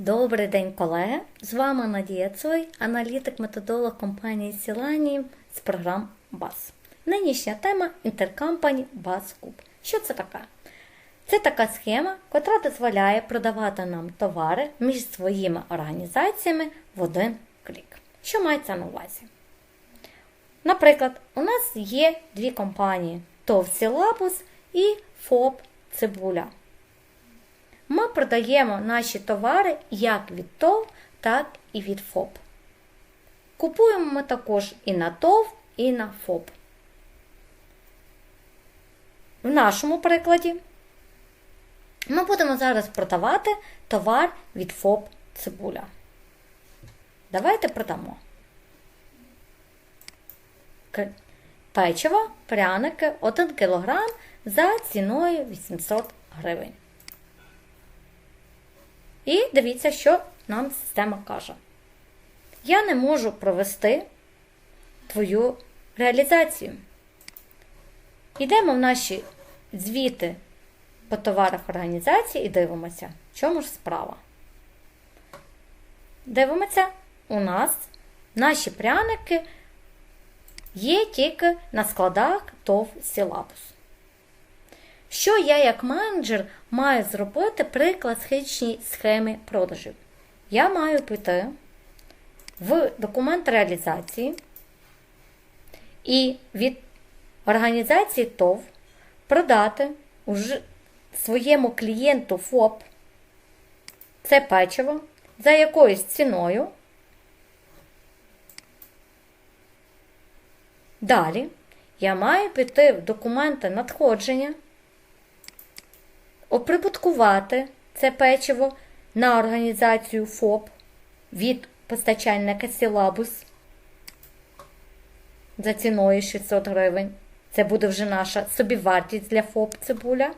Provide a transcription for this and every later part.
Добрий день, колеги! З вами Надія Цой, аналітик-методолог компанії Сіланії з програм БАС. Нинішня тема інтеркампані БАС Куб. Що це таке? Це така схема, котра дозволяє продавати нам товари між своїми організаціями в один клік. Що мається на увазі? Наприклад, у нас є дві компанії ТОВ Сілабус і ФОП Цибуля. Ми продаємо наші товари як від ТОВ, так і від ФОП. Купуємо ми також і на ТОВ, і на ФОП. В нашому прикладі ми будемо зараз продавати товар від ФОП Цибуля. Давайте продамо. Печиво, пряники 1 кг за ціною 800 гривень. І дивіться, що нам система каже. Я не можу провести твою реалізацію. Йдемо в наші звіти по товарах організації і дивимося, в чому ж справа. Дивимося, у нас наші пряники є тільки на складах ТОВ Сілабус. Що я, як менеджер, маю зробити при класичній схемі продажів? Я маю піти в документ реалізації і від організації ТОВ продати уже своєму клієнту ФОП це печиво за якоюсь ціною. Далі я маю піти в документи надходження оприбуткувати це печиво на організацію ФОП від постачальника Сілабус за ціною 600 гривень. Це буде вже наша собівартість для ФОП цибуля.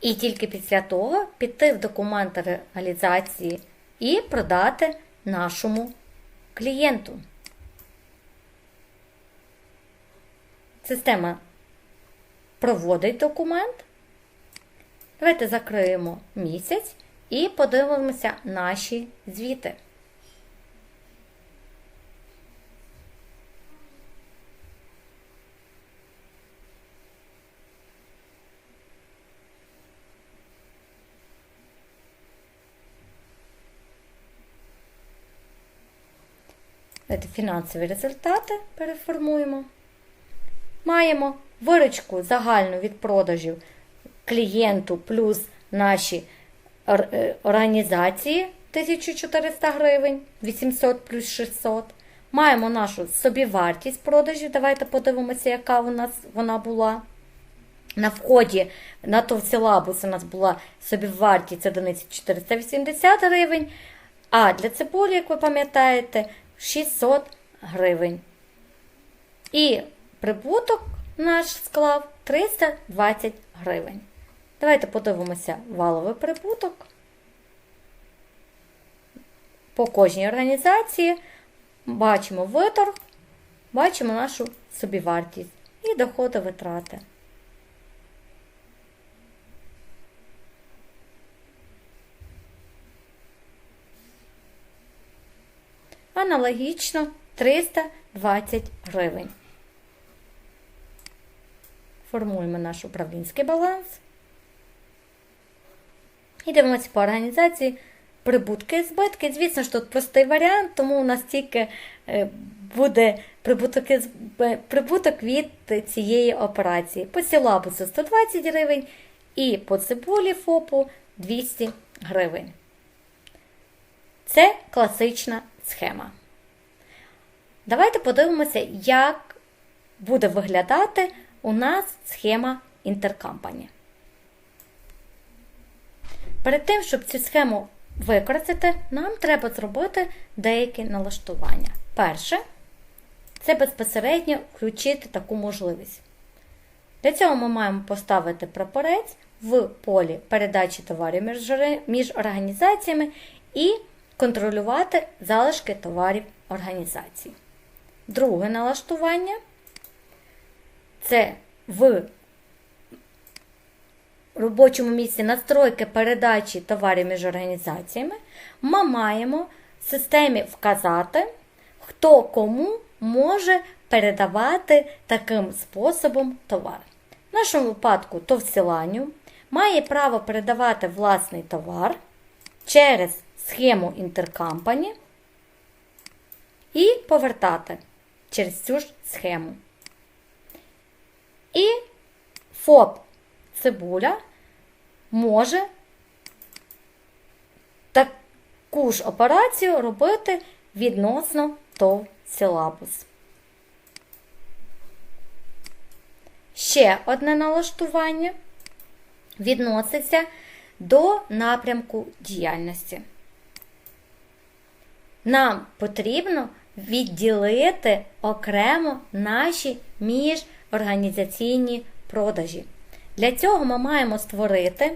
І тільки після того піти в документи реалізації і продати нашому клієнту. Система проводить документ. Давайте закриємо місяць і подивимося наші звіти. Фінансові результати переформуємо. Маємо виручку загальну від продажів клієнту плюс наші е, організації 1400 гривень, 800 плюс 600. Маємо нашу собівартість продажів. Давайте подивимося, яка у нас вона була. На вході на товсілабус у нас була собівартість одиниці 480 гривень, а для цибулі, як ви пам'ятаєте, 600 гривень. І прибуток наш склав 320 гривень. Давайте подивимося валовий прибуток. По кожній організації бачимо виторг, бачимо нашу собівартість і доходи витрати. Аналогічно 320 гривень. Формуємо наш управлінський баланс. І дивимося по організації прибутки і збитки. Звісно ж, тут простий варіант, тому у нас тільки е, буде прибуток, прибуток від цієї операції. По сілабусу 120 гривень і по цибулі ФОПу 200 гривень. Це класична схема. Давайте подивимося, як буде виглядати у нас схема інтеркампані. Перед тим, щоб цю схему використати, нам треба зробити деякі налаштування. Перше, це безпосередньо включити таку можливість. Для цього ми маємо поставити прапорець в полі передачі товарів між, організаціями і контролювати залишки товарів організації. Друге налаштування це в робочому місці настройки передачі товарів між організаціями, ми маємо в системі вказати, хто кому може передавати таким способом товар. В нашому випадку товсіланню має право передавати власний товар через схему інтеркампані і повертати через цю ж схему. І ФОП цибуля може таку ж операцію робити відносно ТОВ силабус. Ще одне налаштування відноситься до напрямку діяльності. Нам потрібно відділити окремо наші міжорганізаційні продажі. Для цього ми маємо створити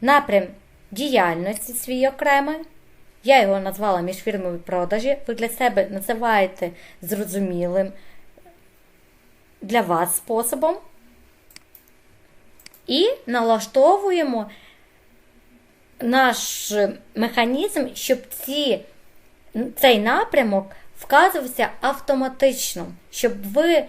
напрям діяльності свій окремий. Я його назвала міжфірмові продажі. Ви для себе називаєте зрозумілим для вас способом. І налаштовуємо наш механізм, щоб ці, цей напрямок вказувався автоматично, щоб ви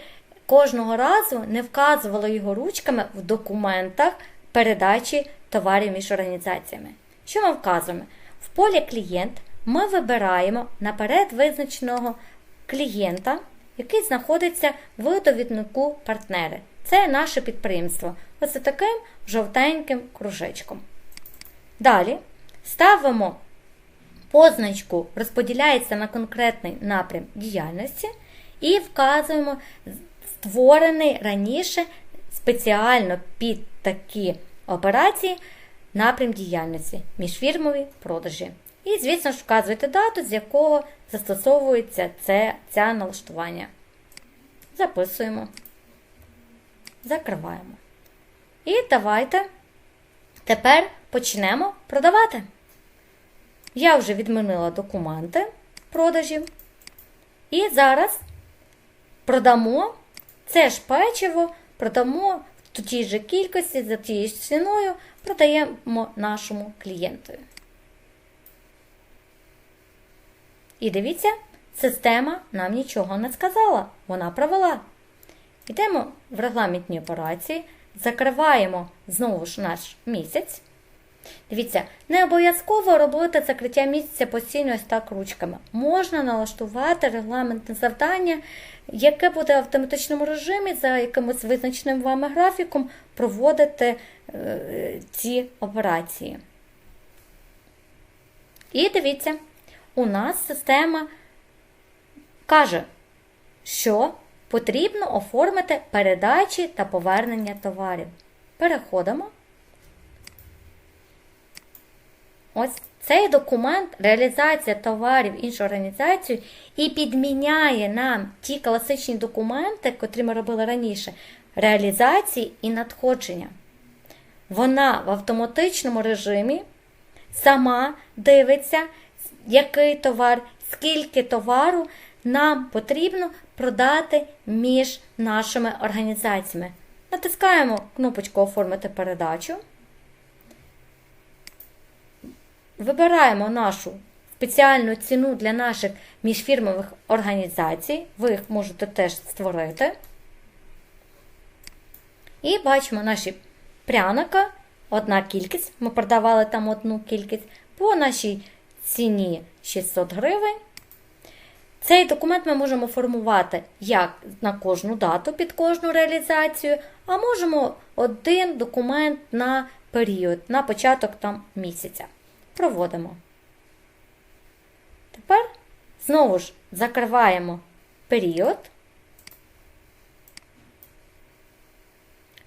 кожного разу не вказували його ручками в документах передачі товарів між організаціями. Що ми вказуємо? В полі клієнт ми вибираємо наперед визначеного клієнта, який знаходиться в довіднику партнери. Це наше підприємство. Ось таким жовтеньким кружечком. Далі ставимо позначку, розподіляється на конкретний напрям діяльності, і вказуємо створений раніше спеціально під такі операції напрям діяльності, міжфірмові продажі. І, звісно ж, вказуєте дату, з якого застосовується це, це налаштування. Записуємо, закриваємо. І давайте тепер почнемо продавати. Я вже відмінила документи продажів. І зараз продамо це ж печиво, продамо в тій же кількості, за тією ж ціною, продаємо нашому клієнту. І дивіться, система нам нічого не сказала, вона провела. Йдемо в регламентні операції, закриваємо знову ж наш місяць. Дивіться, не обов'язково робити закриття місяця постійно ось так ручками. Можна налаштувати регламентне завдання, яке буде в автоматичному режимі за якимось визначеним вами графіком проводити е, ці операції. І дивіться, у нас система каже, що потрібно оформити передачі та повернення товарів. Переходимо. Ось цей документ, реалізація товарів іншої організації і підміняє нам ті класичні документи, котрі ми робили раніше, реалізації і надходження. Вона в автоматичному режимі сама дивиться, який товар, скільки товару нам потрібно продати між нашими організаціями. Натискаємо кнопочку Оформити передачу. Вибираємо нашу спеціальну ціну для наших міжфірмових організацій. Ви їх можете теж створити. І бачимо наші пряника, одна кількість. Ми продавали там одну кількість по нашій ціні 600 гривень. Цей документ ми можемо формувати як на кожну дату під кожну реалізацію, а можемо один документ на період, на початок там місяця проводимо. Тепер знову ж закриваємо період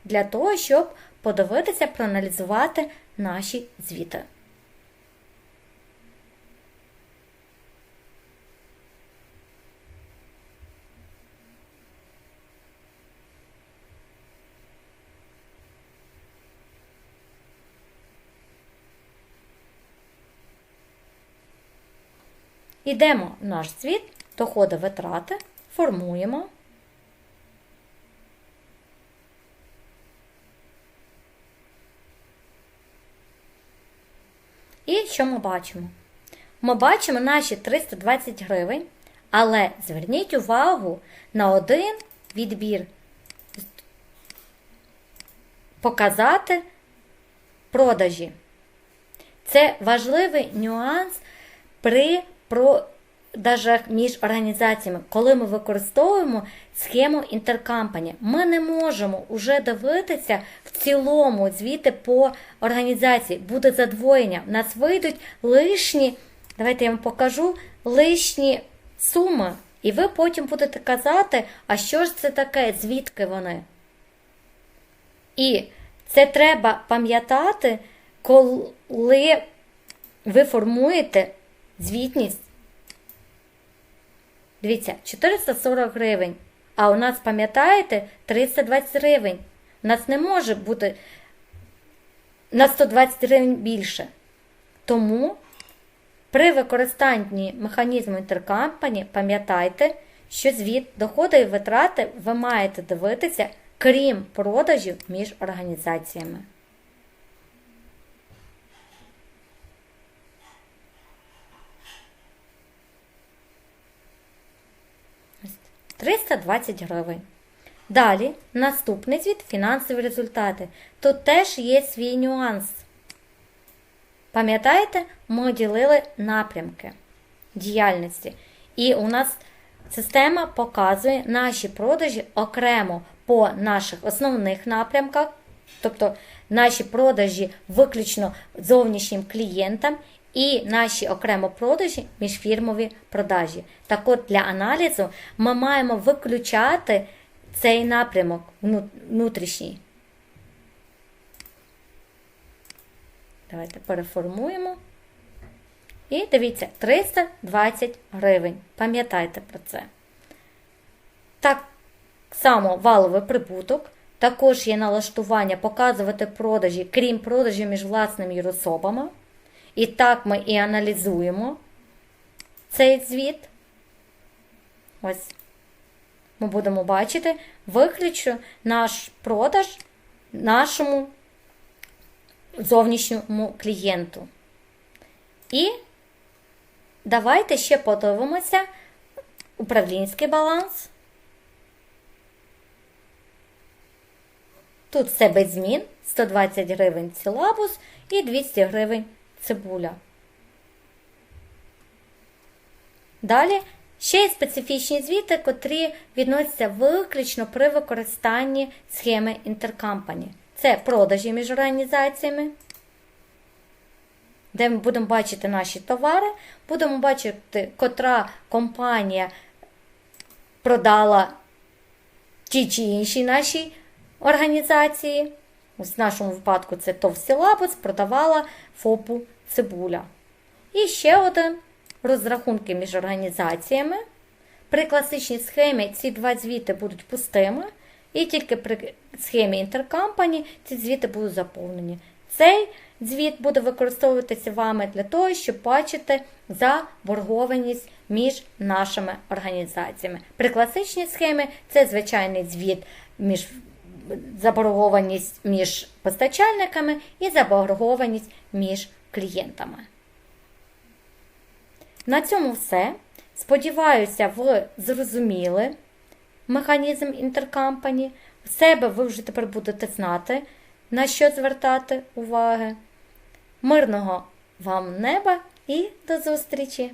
для того, щоб подивитися, проаналізувати наші звіти. Ідемо в наш звіт, доходи витрати, формуємо. І що ми бачимо? Ми бачимо наші 320 гривень, але зверніть увагу на один відбір. Показати продажі. Це важливий нюанс при продажах між організаціями, коли ми використовуємо схему інтеркампані. Ми не можемо вже дивитися в цілому звіти по організації. Буде задвоєння. У нас вийдуть лишні, давайте я вам покажу, лишні суми. І ви потім будете казати, а що ж це таке, звідки вони? І це треба пам'ятати, коли ви формуєте звітність. Дивіться, 440 гривень. А у нас, пам'ятаєте, 320 гривень. У нас не може бути на 120 гривень більше. Тому при використанні механізму інтеркампані пам'ятайте, що звіт доходи і витрати ви маєте дивитися, крім продажів між організаціями. Ось 320 гривень. Далі наступний звіт фінансові результати. Тут теж є свій нюанс. Пам'ятаєте, ми ділили напрямки діяльності. І у нас система показує наші продажі окремо по наших основних напрямках, тобто наші продажі виключно зовнішнім клієнтам, і наші окремо продажі міжфірмові продажі. Так от для аналізу ми маємо виключати цей напрямок внутрішній. Давайте переформуємо. І дивіться, 320 гривень. Пам'ятайте про це. Так само валовий прибуток. Також є налаштування показувати продажі, крім продажів між власними юрособами. І так ми і аналізуємо цей звіт. Ось. Ми будемо бачити виключно наш продаж нашому зовнішньому клієнту. І давайте ще подивимося управлінський баланс. Тут все без змін. 120 гривень силабус і 200 гривень цибуля. Далі ще є специфічні звіти, котрі відносяться виключно при використанні схеми інтеркампані. Це продажі між організаціями, де ми будемо бачити наші товари, будемо бачити, котра компанія продала ті чи інші наші організації. В нашому випадку це ТОВ Сілабус продавала ФОПу Цибуля. І ще один розрахунки між організаціями. При класичній схемі ці два звіти будуть пустими, і тільки при схемі інтеркампані ці звіти будуть заповнені. Цей звіт буде використовуватися вами для того, щоб бачити заборгованість між нашими організаціями. При класичній схемі це звичайний звіт між заборгованість між постачальниками і заборгованість між клієнтами. На цьому все. Сподіваюся, ви зрозуміли механізм інтеркампані. В себе ви вже тепер будете знати, на що звертати уваги. Мирного вам неба і до зустрічі!